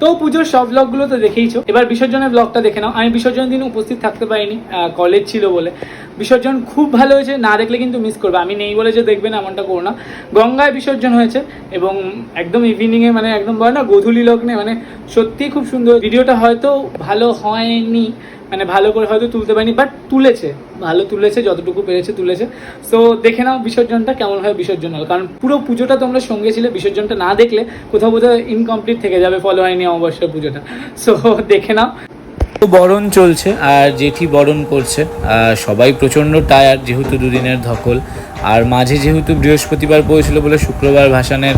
তো পুজোর সব ব্লগগুলো তো দেখেইছো। এবার বিসর্জনের ব্লগটা দেখে নাও। আমি বিসর্জনের দিন উপস্থিত থাকতে পারিনি কলেজ ছিল বলে। বিসর্জন খুব ভালো হয়েছে, না দেখলে কিন্তু মিস করবে। আমি নেই বলে যে দেখবেন এমনটা করো না। গঙ্গায় বিসর্জন হয়েছে এবং একদম ইভিনিংয়ে মানে একদম বলে না, গধুলি লগ্নে মানে সত্যিই খুব সুন্দর। ভিডিওটা হয়তো ভালো হয়নি। মানে ভালো করে হয়তো তুলতে পারিনি বাট তুলেছে, ভালো তুলেছে, যতটুকু পেরেছে তুলেছে। সো দেখে নাও বিসর্জনটা কেমন হয় বিসর্জন হলো কারণ পুরো পুজোটা তোমরা সঙ্গে ছিলে, বিসর্জনটা না দেখলে কোথাও কোথাও ইনকমপ্লিট থেকে যাবে ফলো হয়নি অমাবস্যার পুজোটা। সো দেখে নাও। বরণ চলছে, আর জেঠি বরণ করছে। সবাই প্রচণ্ড টায়ার যেহেতু দুদিনের ধকল। আর মাঝে যেহেতু বৃহস্পতিবার পড়েছিল বলে শুক্রবার ভাসানের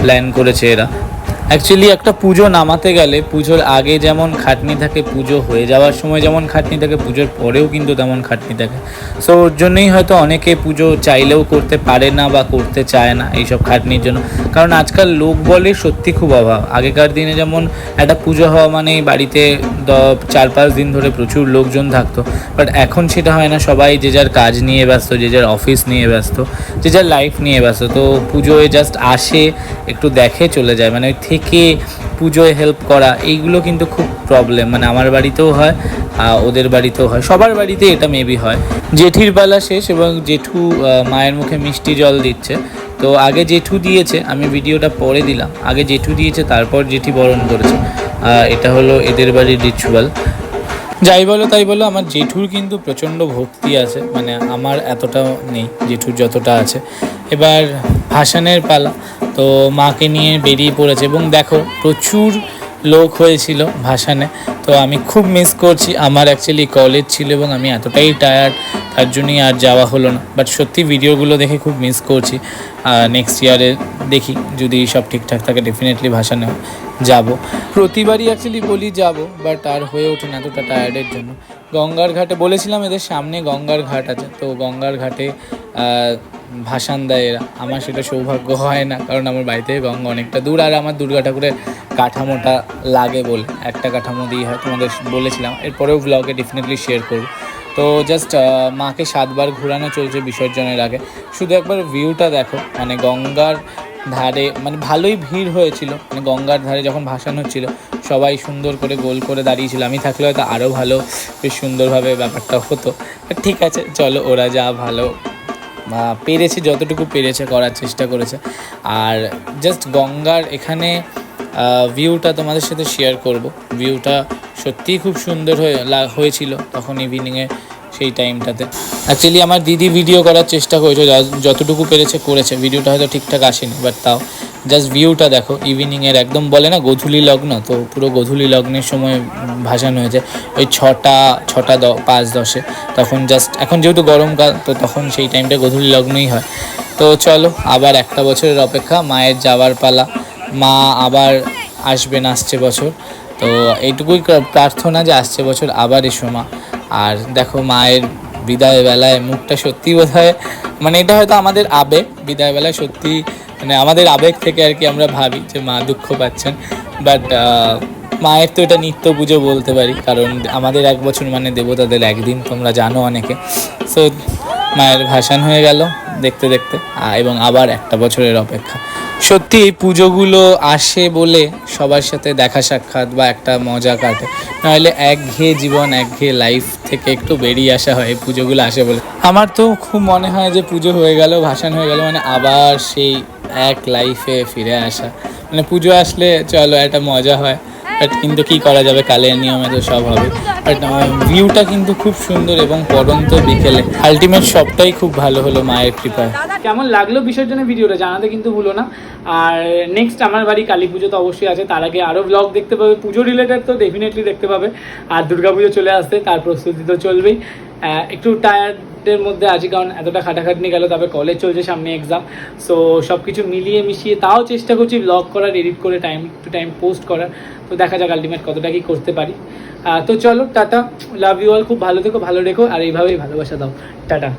প্ল্যান করেছে এরা। অ্যাকচুয়ালি একটা পুজো নামাতে গেলে পুজোর আগে যেমন খাটনি থাকে, পুজো হয়ে যাওয়ার সময় যেমন খাটনি থাকে, পুজোর পরেও কিন্তু তেমন খাটনি থাকে। সো ওর জন্যই হয়তো অনেকে পুজো চাইলেও করতে পারে না বা করতে চায় না এইসব খাটনির জন্য। কারণ আজকাল লোক বলে সত্যি খুব অভাব। আগেকার দিনে যেমন একটা পুজো হওয়া মানেই বাড়িতে চার পাঁচ দিন ধরে প্রচুর লোকজন থাকতো। বাট এখন সেটা হয় না, সবাই যে যার কাজ নিয়ে ব্যস্ত, যে যার অফিস নিয়ে ব্যস্ত, যে যার লাইফ নিয়ে ব্যস্ত। তো পুজোয় জাস্ট আসে, একটু দেখে চলে যায়। মানে ওই থেকে পুজোয় হেল্প করা, এইগুলো কিন্তু খুব প্রবলেম মানে আমার বাড়িতেও হয় ওদের বাড়িতেও হয়। সবার বাড়িতে এটা মেবি হয়। জেঠির পালা শেষ এবং জেঠু মায়ের মুখে মিষ্টি জল দিচ্ছে। তো আগে জেঠু দিয়েছে, আমি ভিডিওটা পরে দিলাম। আগে জেঠু দিয়েছে, তারপর জেঠি বরণ করেছে। এটা হলো এদের বাড়ির রিচুয়াল যাই বলো তাই বলো, আমার জেঠুর কিন্তু প্রচণ্ড ভক্তি আছে মানে আমার এতটাও নেই, জেঠুর যতটা আছে। এবার ভাসানের পালা, তো মাকে নিয়ে বেরিয়ে পড়েছে, এবং দেখো প্রচুর লোক হয়েছিল ভাসানে, তো আমি খুব মিস করছি, আমার অ্যাকচুয়ালি কলেজ ছিল এবং আমি এতটাই টায়ার্ড তার জন্যই আর যাওয়া হলো না। বাট সত্যি ভিডিওগুলো দেখে খুব মিস করছি নেক্সট ইয়ারে দেখি, যদি সব ঠিকঠাক থাকে ডেফিনেটলি ভাসানে যাব। প্রতিবারই অ্যাকচুয়ালি বলি যাব বাট আর হয়ে ওঠে না, এতটা টায়ার্ডের জন্য। গঙ্গার ঘাটে বলেছিলাম এদের সামনে গঙ্গার ঘাট আছে, তো গঙ্গার ঘাটে ভাসান দেয় এরা। আমার সেটা সৌভাগ্য হয় না, কারণ আমার বাড়িতে গঙ্গা অনেকটা দূর, আর আমার দুর্গা ঠাকুরের কাঠামোটা লাগে বলে। একটা কাঠামো দিয়ে হয়, তোমাদের বলেছিলাম। এরপরেও ব্লগে ডেফিনেটলি শেয়ার করব। তো জাস্ট মাকে সাতবার ঘোরানো চলছে বিসর্জনের আগে। শুধু একবার ভিউটা দেখো মানে গঙ্গার ধারে মানে ভালোই ভিড় হয়েছিল মানে গঙ্গার ধারে যখন ভাসান হচ্ছিল, সবাই সুন্দর করে গোল করে দাঁড়িয়েছিল। আমি থাকলে হয়তো আরও ভালো, বেশ সুন্দরভাবে ব্যাপারটা হতো। ঠিক আছে, চলো ওরা যা ভালো পেরেছে, যতটুকু পেরেছে, করার চেষ্টা করেছে। আর জাস্ট গঙ্গার এখানে ভিউটা তোমাদের সাথে শেয়ার করব। ভিউটা সত্যিই খুব সুন্দর হয়ে হয়েছিল, তখন ইভিনিংয়ে সেই টাইমটাতে। অ্যাকচুয়ালি আমার দিদি ভিডিও করার চেষ্টা করেছে যতটুকু পেরেছে করেছে। ভিডিওটা হয়তো ঠিকঠাক আসেনি বাট তাও। জাস্ট ভিউটা দেখো ইভিনিংয়ের একদম বলে না গধূলি লগ্ন, তো পুরো গধূলি লগ্নের সময় ভাসানো হয়েছে। ওই ছটা ছটা দ, পাঁচ দশে। তখন জাস্ট এখন যেহেতু গরমকাল, তো তখন সেই টাইমটা গধূলি লগ্নই হয়। তো চলো, আবার একটা বছরের অপেক্ষা, মায়ের যাওয়ার পালা। মা আবার আসবেন আসছে বছর। তো এইটুকুই প্রার্থনা যে আসছে বছর আবার এসো মা আর দেখো মায়ের বিদায় বেলায় মুখটা সত্যি বোধ হয় মানে এটা হয়তো আমাদের আবেগ, বিদায় বেলায় সত্যি মানে আমাদের আবেগ থেকে আর কি আমরা ভাবি যে মা দুঃখ পাচ্ছেন। বাট মায়ের তো এটা নিত্য পুজো বলতে পারি, কারণ আমাদের এক বছর মানে দেবতাদের একদিন, তোমরা জানো অনেকে। সো মায়ের ভাসান হয়ে গেল দেখতে দেখতে এবং আবার একটা বছরের অপেক্ষা। সত্যি এই পুজোগুলো আসে বলে সবার সাথে দেখা সাক্ষাৎ বা একটা মজা কাটে। নাহলে একঘেয়ে জীবন, একঘেয়ে লাইফ থেকে একটু বেরিয়ে আসা হয়, এই পুজোগুলো আসে বলে। আমার তো খুব মনে হয় যে পুজো হয়ে গেল, ভাসান হয়ে গেল মানে আবার সেই এক লাইফে ফিরে আসা। মানে পুজো আসলে চলো একটা মজা হয় বাট কিন্তু কি করা যাবে? কালের নিয়মে তো সব হবে। বাট ভিউটা কিন্তু খুব সুন্দর এবং পরন্ত বিকেলে। আলটিমেট সবটাই খুব ভালো হলো মায়ের কৃপায়। কেমন লাগল বিসর্জনের ভিডিওটা জানাতে কিন্তু ভুলো না। আর নেক্সট আমার বাড়ি কালী পুজো তো অবশ্যই আছে, তার আগে আরও ব্লগ দেখতে পাবে, পুজো রিলেটেড তো ডেফিনেটলি দেখতে পাবে। আর দুর্গা পুজো চলে আসতে তার প্রস্তুতি তো চলবেই। একটু টায়ার্ডের মধ্যে আছি, কারণ এতটা খাটাখাটনি গেল, তবে কলেজ চলছে সামনে এক্সাম সো সব কিছু মিলিয়ে মিশিয়ে তাও চেষ্টা করছি ব্লগ করার এডিট করে টাইম টু টাইম পোস্ট করার। তো দেখা যাক আলটিমেট কতটা কি করতে পারি। তো চলো, টাটা লাভ ইউ অল খুব ভালো থেকো, ভালো রেখো, আর এইভাবেই ভালোবাসা দাও। টাটা।